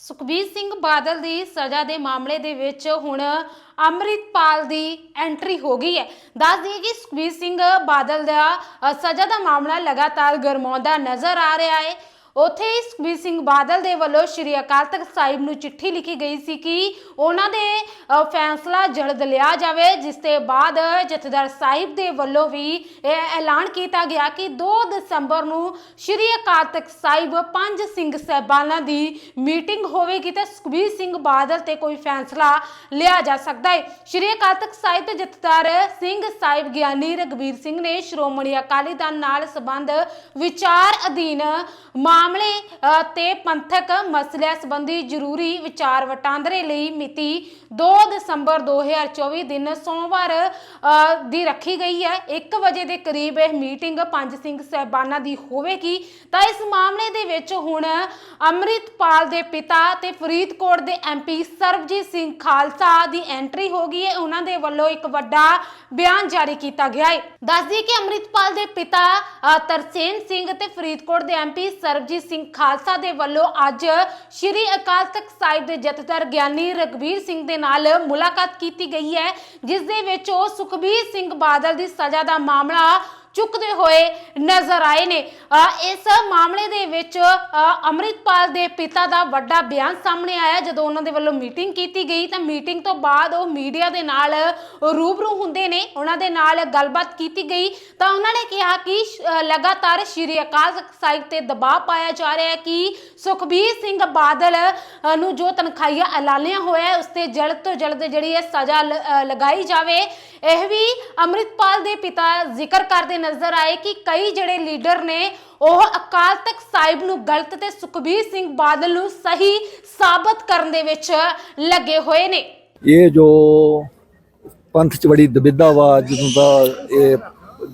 ਸੁਖਬੀਰ ਸਿੰਘ ਬਾਦਲ ਦੀ ਸਜ਼ਾ ਦੇ ਮਾਮਲੇ ਦੇ ਵਿੱਚ ਹੁਣ ਅੰਮ੍ਰਿਤਪਾਲ ਦੀ ਐਂਟਰੀ ਹੋ ਗਈ ਹੈ। ਦੱਸ ਦਈਏ ਕਿ ਸੁਖਬੀਰ ਸਿੰਘ ਬਾਦਲ ਦਾ ਸਜ਼ਾ ਦਾ ਮਾਮਲਾ ਲਗਾਤਾਰ ਗਰਮਾਉਂਦਾ ਨਜ਼ਰ ਆ ਰਿਹਾ ਹੈ। ਉੱਥੇ ਹੀ ਸੁਖਬੀਰ ਸਿੰਘ ਬਾਦਲ ਦੇ ਵੱਲੋਂ ਸ਼੍ਰੀ ਅਕਾਲ ਤਖਤ ਸਾਹਿਬ ਨੂੰ ਚਿੱਠੀ ਲਿਖੀ ਗਈ ਸੀ ਕਿ ਉਹਨਾਂ ਦੇ ਫੈਸਲਾ ਜਲਦ ਲਿਆ ਜਾਵੇ, ਜਿਸ ਦੇ ਬਾਅਦ ਜਥੇਦਾਰ ਸਾਹਿਬ ਦੇ ਵੱਲੋਂ ਵੀ ਇਹ ਐਲਾਨ ਕੀਤਾ ਗਿਆ ਕਿ 2 ਦਸੰਬਰ ਨੂੰ ਸ਼੍ਰੀ ਅਕਾਲ ਤਖਤ ਸਾਹਿਬ ਪੰਜ ਸਿੰਘ ਸਹਿਬਾਨਾਂ ਦੀ ਮੀਟਿੰਗ ਹੋਵੇਗੀ ਤੇ ਸੁਖਬੀਰ ਸਿੰਘ ਬਾਦਲ ਤੇ ਕੋਈ ਫੈਸਲਾ ਲਿਆ ਜਾ ਸਕਦਾ ਹੈ। ਸ਼੍ਰੀ ਅਕਾਲ ਤਖਤ ਸਾਹਿਬ ਦੇ ਜਥੇਦਾਰ ਸਿੰਘ ਸਾਹਿਬ ਗਿਆਨੀ ਰਗਵੀਰ ਸਿੰਘ ਨੇ ਸ਼੍ਰੋਮਣੀ ਅਕਾਲੀ ਦਲ ਨਾਲ ਸੰਬੰਧ ਵਿਚਾਰ ਅਧੀਨ ਮਾਮ ਮਾਮਲੇ ਤੇ ਪੰਥਕ ਮਸਲਿਆਂ ਸੰਬੰਧੀ ਜ਼ਰੂਰੀ ਵਿਚਾਰ ਵਟਾਂਦਰੇ ਲਈ ਮਿਤੀ 2 ਦਸੰਬਰ 2024 ਦਿਨ ਸੋਮਵਾਰ ਦੀ ਰੱਖੀ ਗਈ ਹੈ। 1 ਵਜੇ ਦੇ ਕਰੀਬ ਇਹ ਮੀਟਿੰਗ ਪੰਜ ਸਿੰਘ ਸਹਿਬਾਨਾਂ ਦੀ ਹੋਵੇਗੀ। ਤਾਂ ਇਸ ਮਾਮਲੇ ਦੇ ਵਿੱਚ ਹੁਣ ਅੰਮ੍ਰਿਤਪਾਲ ਦੇ ਪਿਤਾ ਤੇ ਫਰੀਦਕੋਟ ਦੇ ਐਮਪੀ ਸਰਬਜੀਤ ਸਿੰਘ ਖਾਲਸਾ ਦੀ ਐਂਟਰੀ ਹੋ ਗਈ ਹੈ। ਉਹਨਾਂ ਦੇ ਵੱਲੋਂ ਇੱਕ ਵੱਡਾ ਬਿਆਨ ਜਾਰੀ ਕੀਤਾ ਗਿਆ ਹੈ। ਦੱਸਦੀ ਕਿ ਅੰਮ੍ਰਿਤਪਾਲ ਦੇ ਪਿਤਾ ਤਰਸੇਨ ਸਿੰਘ ਤੇ ਫਰੀਦਕੋਟ ਦੇ ਐਮਪੀ ਸਰਬਜੀਤ ਸਿੰਘ ਖਾਲਸਾ ਦੇ ਵੱਲੋਂ ਅੱਜ ਸ਼੍ਰੀ ਅਕਾਲ ਤਖਤ ਸਾਹਿਬ ਦੇ ਜਥੇਦਾਰ ਗਿਆਨੀ ਰਗਵੀਰ ਸਿੰਘ ਦੇ ਨਾਲ ਮੁਲਾਕਾਤ ਕੀਤੀ ਗਈ ਹੈ, ਜਿਸ ਦੇ ਵਿੱਚ ਉਹ ਸੁਖਬੀਰ ਸਿੰਘ ਬਾਦਲ ਦੀ ਸਜ਼ਾ ਦਾ ਮਾਮਲਾ ਚੁੱਕਦੇ ਹੋਏ ਨਜ਼ਰ ਆਏ ਨੇ। ਇਸ ਮਾਮਲੇ ਦੇ ਵਿੱਚ ਅ, ਅੰਮ੍ਰਿਤਪਾਲ ਦੇ ਪਿਤਾ ਦਾ ਵੱਡਾ ਬਿਆਨ ਸਾਹਮਣੇ ਆਇਆ। ਜਦੋਂ ਉਹਨਾਂ ਦੇ ਵੱਲੋਂ ਮੀਟਿੰਗ ਕੀਤੀ ਗਈ ਤਾਂ ਮੀਟਿੰਗ ਤੋਂ ਬਾਅਦ ਉਹ ਮੀਡੀਆ ਦੇ ਨਾਲ ਰੂਬਰੂ ਹੁੰਦੇ ਨੇ। ਉਹਨਾਂ ਦੇ ਨਾਲ ਗੱਲਬਾਤ ਕੀਤੀ ਗਈ। ਤਾਂ ਉਹਨਾਂ ਨੇ ਕਿਹਾ ਕਿ ਲਗਾਤਾਰ ਸ਼੍ਰੀ ਅਕਾਲ ਤਖਤ ਸਾਹਿਬ ਤੇ ਦਬਾਅ ਪਾਇਆ ਜਾ ਰਿਹਾ ਹੈ ਕਿ ਸੁਖਬੀਰ ਸਿੰਘ ਬਾਦਲ ਨੂੰ ਜੋ ਤਨਖਾਹੀਆ ਐਲਾਨਿਆ ਹੋਇਆ ਹੈ ਉਸ ਤੇ ਜਲਦ ਤੋਂ ਜਲਦ ਜਿਹੜੀ ਹੈ ਸਜ਼ਾ ਲਗਾਈ ਜਾਵੇ। ਇਹ ਵੀ ਅੰਮ੍ਰਿਤਪਾਲ ਦੇ ਪਿਤਾ ਜ਼ਿਕਰ ਕਰਦੇ ਨਜ਼ਰ ਆਏ ਕਿ ਕਈ ਜਿਹੜੇ ਲੀਡਰ ਨੇ, ਉਹ ਅਕਾਲ ਤਖਤ ਸਾਹਿਬ ਨੂੰ ਗਲਤ ਤੇ ਸੁਖਬੀਰ ਸਿੰਘ ਬਾਦਲ ਨੂੰ ਸਹੀ ਸਾਬਤ ਕਰਨ ਦੇ ਵਿੱਚ ਲੱਗੇ ਹੋਏ ਨੇ। ਇਹ ਜੋ ਪੰਥ ਚ ਬੜੀ ਦੁਬਿਧਾ ਵਾ ਜਦੋਂ ਦਾ ਇਹ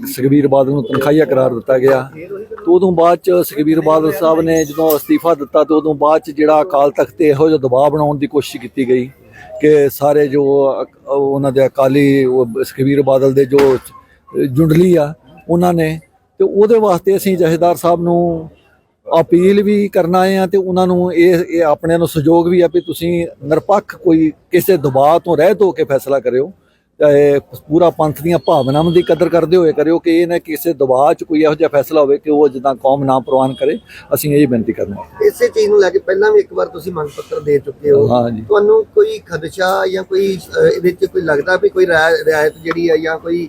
ਸੁਖਬੀਰ ਬਾਦਲ ਨੂੰ ਤਨਖਾਹੀਆ ਕਰਾਰ ਦਿੱਤਾ ਗਿਆ। ਤੇ ਉਦੋਂ ਬਾਅਦ ਚ ਸੁਖਬੀਰ ਬਾਦਲ ਸਾਹਿਬ ਨੇ ਜਦੋਂ ਅਸਤੀਫਾ ਦਿੱਤਾ, ਤੇ ਉਦੋਂ ਬਾਅਦ ਚ ਜਿਹੜਾ ਅਕਾਲ ਤਖਤ ਤੇ ਇਹੋ ਜਿਹਾ ਦਬਾਅ ਬਣਾਉਣ ਦੀ ਕੋਸ਼ਿਸ਼ ਕੀਤੀ ਗਈ। ਕਿ ਸਾਰੇ ਜੋ ਉਹਨਾਂ ਦੇ ਅਕਾਲੀ, ਉਹ ਸੁਖਬੀਰ ਬਾਦਲ ਦੇ ਜੋ ਜੁੰਡਲੀ ਆ, ਉਹਨਾਂ ਨੇ ਤੇ ਉਹਦੇ ਵਾਸਤੇ ਅਸੀਂ ਜਥੇਦਾਰ ਸਾਹਿਬ ਨੂੰ ਅਪੀਲ ਵੀ ਕਰਨਾ ਆਏ ਆ ਤੇ ਉਹਨਾਂ ਨੂੰ ਇਹ ਇਹ ਆਪਣਿਆਂ ਨੂੰ ਸਹਿਯੋਗ ਵੀ ਆ ਵੀ ਤੁਸੀਂ ਨਿਰਪੱਖ ਕੋਈ ਕਿਸੇ ਦਬਾਅ ਤੋਂ ਰਹਿਤ ਹੋ ਕੇ ਫੈਸਲਾ ਕਰਿਓ। ਪੂਰਾ ਪੰਥ ਦੀਆਂ ਭਾਵਨਾਵਾਂ ਦੀ ਕਦਰ ਕਰਦੇ ਹੋਏ ਕਰਿਓ ਕਿ ਇਹ ਨਾ ਕਿਸੇ ਦਬਾਅ 'ਚ ਕੋਈ ਇਹੋ ਜਿਹਾ ਫੈਸਲਾ ਹੋਵੇ ਕਿ ਉਹ ਜਿੱਦਾਂ ਕੌਮ ਨਾ ਪ੍ਰਵਾਨ ਕਰੇ ਅਸੀਂ ਇਹ ਬੇਨਤੀ ਕਰਨਾ। ਇਸੇ ਚੀਜ਼ ਨੂੰ ਲੈ ਕੇ ਪਹਿਲਾਂ ਵੀ ਇੱਕ ਵਾਰ ਤੁਸੀਂ ਮੰਗ ਪੱਤਰ ਦੇ ਚੁੱਕੇ ਹੋ। ਤੁਹਾਨੂੰ ਕੋਈ ਖਦਸ਼ਾ ਜਾਂ ਕੋਈ ਇਹਦੇ ਵਿੱਚ ਕੋਈ ਲੱਗਦਾ ਵੀ ਕੋਈ ਰਿਆ- ਰਿਆਇਤ ਜਿਹੜੀ ਹੈ ਜਾਂ ਕੋਈ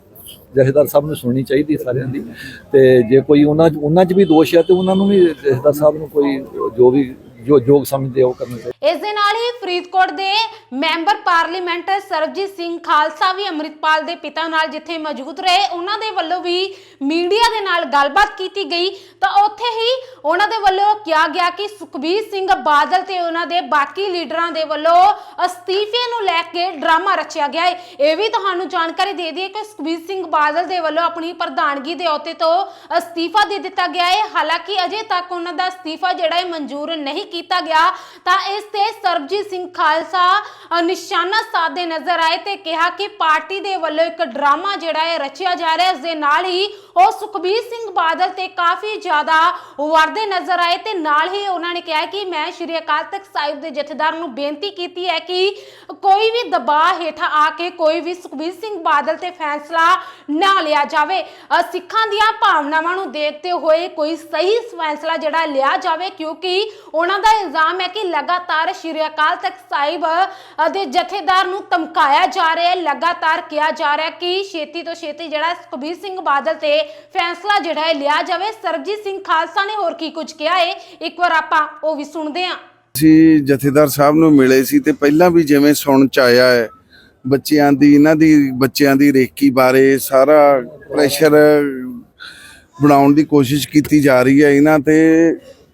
ਜਥੇਦਾਰ ਸਾਹਿਬ ਨੂੰ ਸੁਣਨੀ ਚਾਹੀਦੀ ਸਾਰਿਆਂ ਦੀ। ਤੇ ਜੇ ਕੋਈ ਉਹਨਾਂ 'ਚ ਉਹਨਾਂ 'ਚ ਵੀ ਦੋਸ਼ ਹੈ ਤੇ ਉਹਨਾਂ ਨੂੰ ਵੀ ਜਥੇਦਾਰ ਸਾਹਿਬ ਨੂੰ ਕੋਈ ਜੋ ਵੀ ਜੋ ਯੋਗ ਸਮਝਦੇ ਉਹ ਕਰਨਾ ਚਾਹੀਦਾ ਇਸ ਦੇ ਨਾਲ ਹੀ ਫਰੀਦਕੋਟ ਦੇ ਮੈਂਬਰ ਪਾਰਲੀਮੈਂਟ ਸਰਬਜੀਤ ਸਿੰਘ ਖਾਲਸਾ ਵੀ ਅੰਮ੍ਰਿਤਪਾਲ ਦੇ ਪਿਤਾ ਨਾਲ ਜਿੱਥੇ ਮੌਜੂਦ ਰਹੇ, ਉਹਨਾਂ ਦੇ ਵੱਲੋਂ ਵੀ ਮੀਡੀਆ ਦੇ ਨਾਲ ਗੱਲਬਾਤ ਕੀਤੀ ਗਈ। ਤਾਂ ਉੱਥੇ ਹੀ ਉਹਨਾਂ ਦੇ ਵੱਲੋਂ ਕਿਹਾ ਗਿਆ ਕਿ ਸੁਖਬੀਰ ਸਿੰਘ ਬਾਦਲ ਤੇ ਉਹਨਾਂ ਦੇ ਬਾਕੀ ਲੀਡਰਾਂ ਦੇ ਵੱਲੋਂ ਅਸਤੀਫੇ ਨੂੰ ਲੈ ਕੇ ਡਰਾਮਾ ਰਚਿਆ ਗਿਆ ਹੈ। ਇਹ ਵੀ ਤੁਹਾਨੂੰ ਜਾਣਕਾਰੀ ਦੇ ਦਈਏ ਕਿ ਸੁਖਬੀਰ ਸਿੰਘ ਬਾਦਲ ਦੇ ਵੱਲੋਂ ਆਪਣੀ ਪ੍ਰਧਾਨਗੀ ਦੇ ਅਹੁਦੇ ਤੋਂ ਅਸਤੀਫਾ ਦੇ ਦਿੱਤਾ ਗਿਆ ਹੈ। ਹਾਲਾਂਕਿ ਅਜੇ ਤੱਕ ਉਹਨਾਂ ਦਾ ਅਸਤੀਫਾ ਜਿਹੜਾ ਹੈ, ਮਨਜ਼ੂਰ ਨਹੀਂ ਕੀਤਾ ਗਿਆ, ਤਾਂ ਇਸ ਤੇ ਸਰਬਜੀਤ ਸਿੰਘ ਖਾਲਸਾ ਨਿਸ਼ਾਨਾ ਸਾਧਦੇ ਨਜ਼ਰ ਆਏ ਤੇ ਕਿਹਾ ਕਿ ਪਾਰਟੀ ਦੇ ਵੱਲੋਂ ਇੱਕ ਡਰਾਮਾ ਜਿਹੜਾ ਹੈ ਰਚਿਆ ਜਾ ਰਿਹਾ ਇਸ ਦੇ ਨਾਲ ਹੀ ਉਹ ਸੁਖਬੀਰ ਸਿੰਘ ਬਾਦਲ ਤੇ ਕਾਫੀ ਜ਼ਿਆਦਾ ਵਰਦੇ ਨਜ਼ਰ ਆਏ ਤੇ ਨਾਲ ਹੀ ਉਹਨਾਂ ਨੇ ਕਿਹਾ ਕਿ ਮੈਂ ਸ਼੍ਰੀ ਅਕਾਲ ਤਖਤ ਸਾਹਿਬ ਦੇ ਜਥੇਦਾਰ ਨੂੰ ਬੇਨਤੀ ਕੀਤੀ ਹੈ ਕਿ ਕੋਈ ਵੀ ਦਬਾਅ ਹੇਠਾਂ ਆ ਕੇ ਕੋਈ ਵੀ ਸੁਖਬੀਰ ਸਿੰਘ ਬਾਦਲ ਤੇ ਫੈਸਲਾ ਨਾ ਲਿਆ ਜਾਵੇ। ਸਿੱਖਾਂ ਦੀਆਂ ਭਾਵਨਾਵਾਂ ਨੂੰ ਦੇਖਦੇ ਹੋਏ ਕੋਈ ਸਹੀ ਫੈਸਲਾ ਜਿਹੜਾ ਲਿਆ ਜਾਵੇ, ਕਿਉਂਕਿ ਉਹਨਾਂ ਦਾ ਇਲਜ਼ਾਮ ਹੈ ਕਿ ਲਗਾਤਾਰ ਸ਼੍ਰੀ ਅਕਾਲ ਤਖਤ ਸਾਹਿਬ ਦੇ ਜਥੇਦਾਰ ਨੂੰ ਧਮਕਾਇਆ ਜਾ ਰਿਹਾ ਹੈ, ਲਗਾਤਾਰ ਕਿਹਾ ਜਾ ਰਿਹਾ ਕਿ ਛੇਤੀ ਤੋਂ ਛੇਤੀ ਜਿਹੜਾ ਸੁਖਬੀਰ ਸਿੰਘ ਬਾਦਲ ਤੇ ਫੈਸਲਾ ਜਿਹੜਾ ਹੈ ਲਿਆ ਜਾਵੇ। ਸਰਬਜੀਤ ਸਿੰਘ ਖਾਲਸਾ ਨੇ ਹੋਰ ਕੀ ਕੁਝ ਕਿਹਾ ਹੈ? ਇੱਕ ਵਾਰ ਆਪਾਂ ਉਹ ਵੀ ਸੁਣਦੇ ਹਾਂ। ਅਸੀਂ ਜਥੇਦਾਰ ਸਾਹਿਬ ਨੂੰ ਮਿਲੇ ਸੀ ਤੇ ਪਹਿਲਾਂ ਵੀ ਜਿਵੇਂ ਸੁਣ ਚ ਆਇਆ ਹੈ, ਬੱਚਿਆਂ ਦੀ, ਇਹਨਾਂ ਦੀ, ਬੱਚਿਆਂ ਦੀ ਰੇਕੀ ਬਾਰੇ ਸਾਰਾ ਪ੍ਰੈਸ਼ਰ ਬਣਾਉਣ ਦੀ ਕੋਸ਼ਿਸ਼ ਕੀਤੀ ਜਾ ਰਹੀ ਹੈ। ਇਹਨਾਂ ਤੇ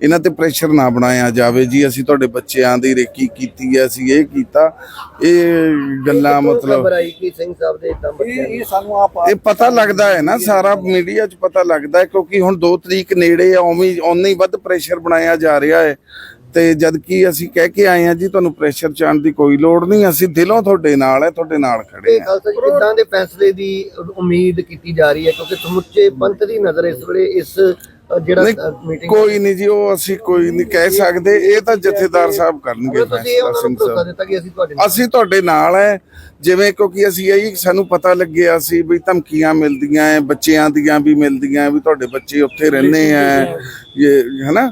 ਇਹਨਾਂ ਤੇ ਪ੍ਰੈਸ਼ਰ ਨਾ ਬਣਾਇਆ ਜਾਵੇ ਜੀ। ਅਸੀਂ ਤੁਹਾਡੇ ਬੱਚਿਆਂ ਦੀ ਰੇਕੀ ਕੀਤੀ ਹੈ ਅਸੀਂ ਇਹ ਕੀਤਾ। ਇਹ ਗੱਲਾਂ ਮਤਲਬ ਇਹ ਬੱਚੇ ਇਹ ਸਾਨੂੰ ਆਪ ਇਹ ਪਤਾ ਲੱਗਦਾ ਹੈ ਨਾ ਸਾਰਾ ਮੀਡੀਆ 'ਚ ਪਤਾ ਲੱਗਦਾ ਹੈ ਕਿਉਂਕਿ ਹੁਣ 2 ਤਰੀਕ ਨੇੜੇ ਆ ਉਵੇਂ ਹੀ ਵੱਧ ਪ੍ਰੈਸ਼ਰ ਬਣਾਇਆ ਜਾ ਰਿਹਾ ਹੈ। ਤੇ ਜਦ ਕਿ ਅਸੀਂ ਕਹਿ ਕੇ ਆਏ ਹਾਂ ਜੀ ਤੁਹਾਨੂੰ ਪ੍ਰੈਸ਼ਰ ਚਾਣ ਦੀ ਕੋਈ ਲੋੜ ਨਹੀਂ ਅਸੀਂ ਦਿਲੋਂ ਤੁਹਾਡੇ ਨਾਲ ਹੈ ਤੁਹਾਡੇ ਨਾਲ ਖੜੇ ਇਹ ਹਾਂ। ਖਾਲਸਾ ਜੀ ਕਿੱਦਾਂ ਦੇ ਫੈਸਲੇ ਦੀ ਉਮੀਦ ਕੀਤੀ ਜਾ ਰਹੀ ਹੈ ਕਿਉਂਕਿ ਸਮੁੱਚੇ ਪੰਥ ਦੀ ਨਜ਼ਰ ਇਸ ਵੇਲੇ ਇਸ ਜਿਹੜਾ ਨਹੀਂ, ਮੀਟਿੰਗ ਕੋਈ ਨਹੀਂ ਜੀ ਉਹ ਅਸੀਂ ਕੋਈ ਨਹੀਂ ਕਹਿ ਸਕਦੇ। ਇਹ ਤਾਂ ਜਥੇਦਾਰ ਸਾਹਿਬ ਕਰਨਗੇ ਤੁਸੀਂ ਇਹ ਫੈਸਲਾ ਉਹਨਾਂ ਨੂੰ ਸਿੰਘ ਭਰੋਸਾ ਸਾਹਿਬ। ਦਿੱਤਾ ਕਿ ਅਸੀਂ ਤੁਹਾਡੇ ਨਾਲ ਅਸੀਂ ਤੁਹਾਡੇ ਨਾਲ ਹੈ ਜਿਵੇਂ ਕਿਉਂਕਿ ਅਸੀਂ ਇਹੀ ਸਾਨੂੰ ਪਤਾ ਲੱਗਿਆ ਸੀ ਵੀ ਧਮਕੀਆਂ ਮਿਲਦੀਆਂ ਐ ਬੱਚਿਆਂ ਦੀਆਂ ਵੀ ਮਿਲਦੀਆਂ ਵੀ ਤੁਹਾਡੇ ਬੱਚੇ ਉੱਥੇ ਰਹਿੰਦੇ ਐ। ਇਹ ਹੈਨਾ?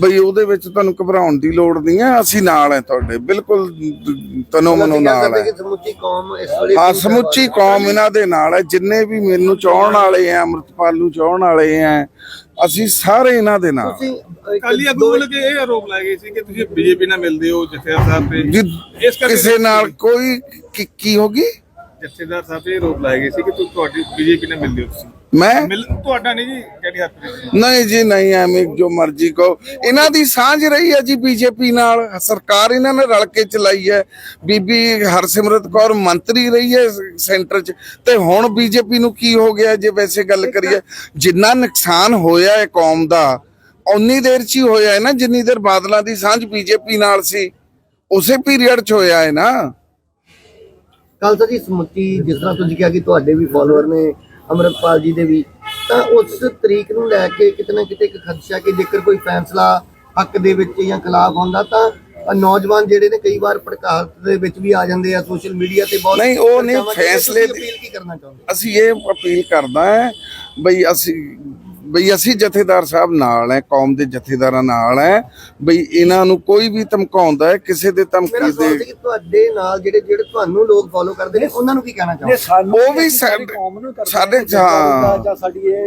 ਬਈ ਉਹਦੇ ਵਿੱਚ ਤੁਹਾਨੂੰ ਘਬਰਾਉਣ ਦੀ ਲੋੜ ਨਹੀਂ ਹੈ ਅਸੀਂ ਨਾਲ ਹੈ ਤੁਹਾਡੇ ਬਿਲਕੁਲ ਤਨੋ ਮਨੋ ਨਾਲ ਕਿ ਸਮੁੱਚੀ ਕੌਮ ਇਸ ਵੇਲੇ ਹਾਂ ਸਮੁੱਚੀ ਕੌਮ ਇਹਨਾਂ ਦੇ ਨਾਲ ਹੈ ਜਿੰਨੇ ਵੀ ਮੈਨੂੰ ਚਾਹਣ ਵਾਲੇ ਆ ਅੰਮ੍ਰਿਤਪਾਲ ਨੂੰ ਚਾਹਣ ਵਾਲੇ ਆ ਅਸੀਂ ਸਾਰੇ ਇਹਨਾਂ ਦੇ ਨਾਲ। ਕਾਲੀ ਆਗੂ ਵੱਲੋਂ ਕਿ ਇਹ ਆਰੋਪ ਲਾਏ ਗਏ ਸੀ ਕਿ ਤੁਸੀਂ ਬੀਜੇਪੀ ਨਾਲ ਮਿਲਦੇ ਹੋ ਜਥੇਦਾਰ ਸਾਹਿਬ ਤੇ। ਇਸ ਕਰਕੇ ਕਿਸੇ ਨਾਲ ਕੋਈ ਕੀ- ਕੀ ਹੋਗੀ ਜਥੇਦਾਰ ਸਾਹਿਬ ਤੇ ਇਹ ਆਰੋਪ ਲਾਏ ਗਏ ਸੀ ਕਿ ਤੁਸੀਂ ਤੁਹਾਡੀ ਬੀਜੇਪੀ ਨਾਲ ਮਿਲਦੇ ਹੋ ਤੁਸੀਂ। ਮੈਂ? ਮਿਲ ਤੁਹਾਡਾ ਨਹੀਂ ਜੀ ਕਿਹੜੀ ਹੱਥ ਵਿੱਚ ਨਹੀਂ ਜੀ ਨਹੀਂ ਐਵੇਂ ਜੋ ਮਰਜ਼ੀ ਕਹੋ। ਇਹਨਾਂ ਦੀ ਸਾਂਝ ਰਹੀ ਹੈ ਜੀ ਬੀਜੇਪੀ ਨਾਲ। ਸਰਕਾਰ ਇਹਨਾਂ ਨੇ ਰਲ ਕੇ ਚਲਾਈ ਹੈ। ਬੀਬੀ ਹਰਸਿਮਰਤ ਕੌਰ ਮੰਤਰੀ ਰਹੀ ਹੈ ਸੈਂਟਰ 'ਚ। ਤੇ ਹੁਣ ਬੀਜੇਪੀ ਨੂੰ ਕੀ ਹੋ ਗਿਆ ਜੇ ਵੈਸੇ ਗੱਲ ਕਰੀਏ? ਜਿੰਨਾ ਨੁਕਸਾਨ ਹੋਇਆ ਹੈ ਕੌਮ ਦਾ ਉਨੀ ਦੇਰ 'ਚ ਹੀ ਹੋਇਆ ਹੈ ਨਾ ਜਿੰਨੀ ਦੇਰ ਬਾਦਲਾਂ ਦੀ ਸਾਂਝ ਬੀਜੇਪੀ ਨਾਲ ਸੀ ਉਸੇ ਪੀਰੀਅਡ 'ਚ ਹੋਇਆ ਹੈ ਨਾ। ਖਾਲਸਾ ਜੀ ਸਮੁੱਚੀ ਜਿਸ ਤਰ੍ਹਾਂ ਤੁਸੀਂ ਕਿਹਾ ਕਿ ਤੁਹਾਡੇ ਵੀ ਫਾਲੋਅਰ ਨੇ ਅਮਰਪਾਲ ਜੀ ਦੇ ਵੀ ਤਾਂ ਉਸ ਤਰੀਕ ਨੂੰ ਲੈ ਕੇ ਕਿਤੇ ਨਾ ਕਿਤੇ ਇੱਕ ਖਦਸ਼ਾ ਕਿ ਜੇਕਰ ਕੋਈ ਫੈਸਲਾ ਹੱਕ ਦੇ ਵਿੱਚ ਜਾਂ ਖਿਲਾਫ ਹੁੰਦਾ ਤਾਂ ਨੌਜਵਾਨ ਜਿਹੜੇ ਨੇ ਕਈ ਵਾਰ ਭੜਕਾਹਟ ਦੇ ਵਿੱਚ ਵੀ ਆ ਜਾਂਦੇ ਆ ਸੋਸ਼ਲ ਮੀਡੀਆ ਤੇ ਬਹੁਤ ਨਹੀਂ, ਉਹ ਨਹੀਂ। ਫੈਸਲੇ ਦੀ- ਅਪੀਲ ਕੀ ਕਰਨਾ ਚਾਹੁੰਦੇ ਅਸੀਂ ਇਹ ਅਪੀਲ ਕਰਦਾ ਹੈ ਬਈ ਅਸੀਂ ਬਈ ਅਸੀਂ ਜਥੇਦਾਰ ਸਾਹਿਬ ਨਾਲ ਹੈ ਕੌਮ ਦੇ ਜਥੇਦਾਰਾਂ ਨਾਲ ਹੈ ਬਈ ਇਹਨਾਂ ਨੂੰ ਕੋਈ ਵੀ ਧਮਕਾਉਂਦਾ ਹੈ ਕਿਸੇ ਦੇ ਧਮਕੀ ਦੇ ਤੁਹਾਡੇ ਨਾਲ ਜਿਹੜੇ ਜਿਹੜੇ ਤੁਹਾਨੂੰ ਲੋਕ ਫੋਲੋ ਕਰਦੇ ਨੇ ਉਹਨਾਂ ਨੂੰ ਕੀ ਕਹਿਣਾ ਚਾਹੁੰਦੇ ਉਹ ਵੀ ਸਾਡੇ- ਕੌਮ ਨੂੰ ਸਾਡੇ-। ਜਾਂ ਸਾਡੀ ਇਹ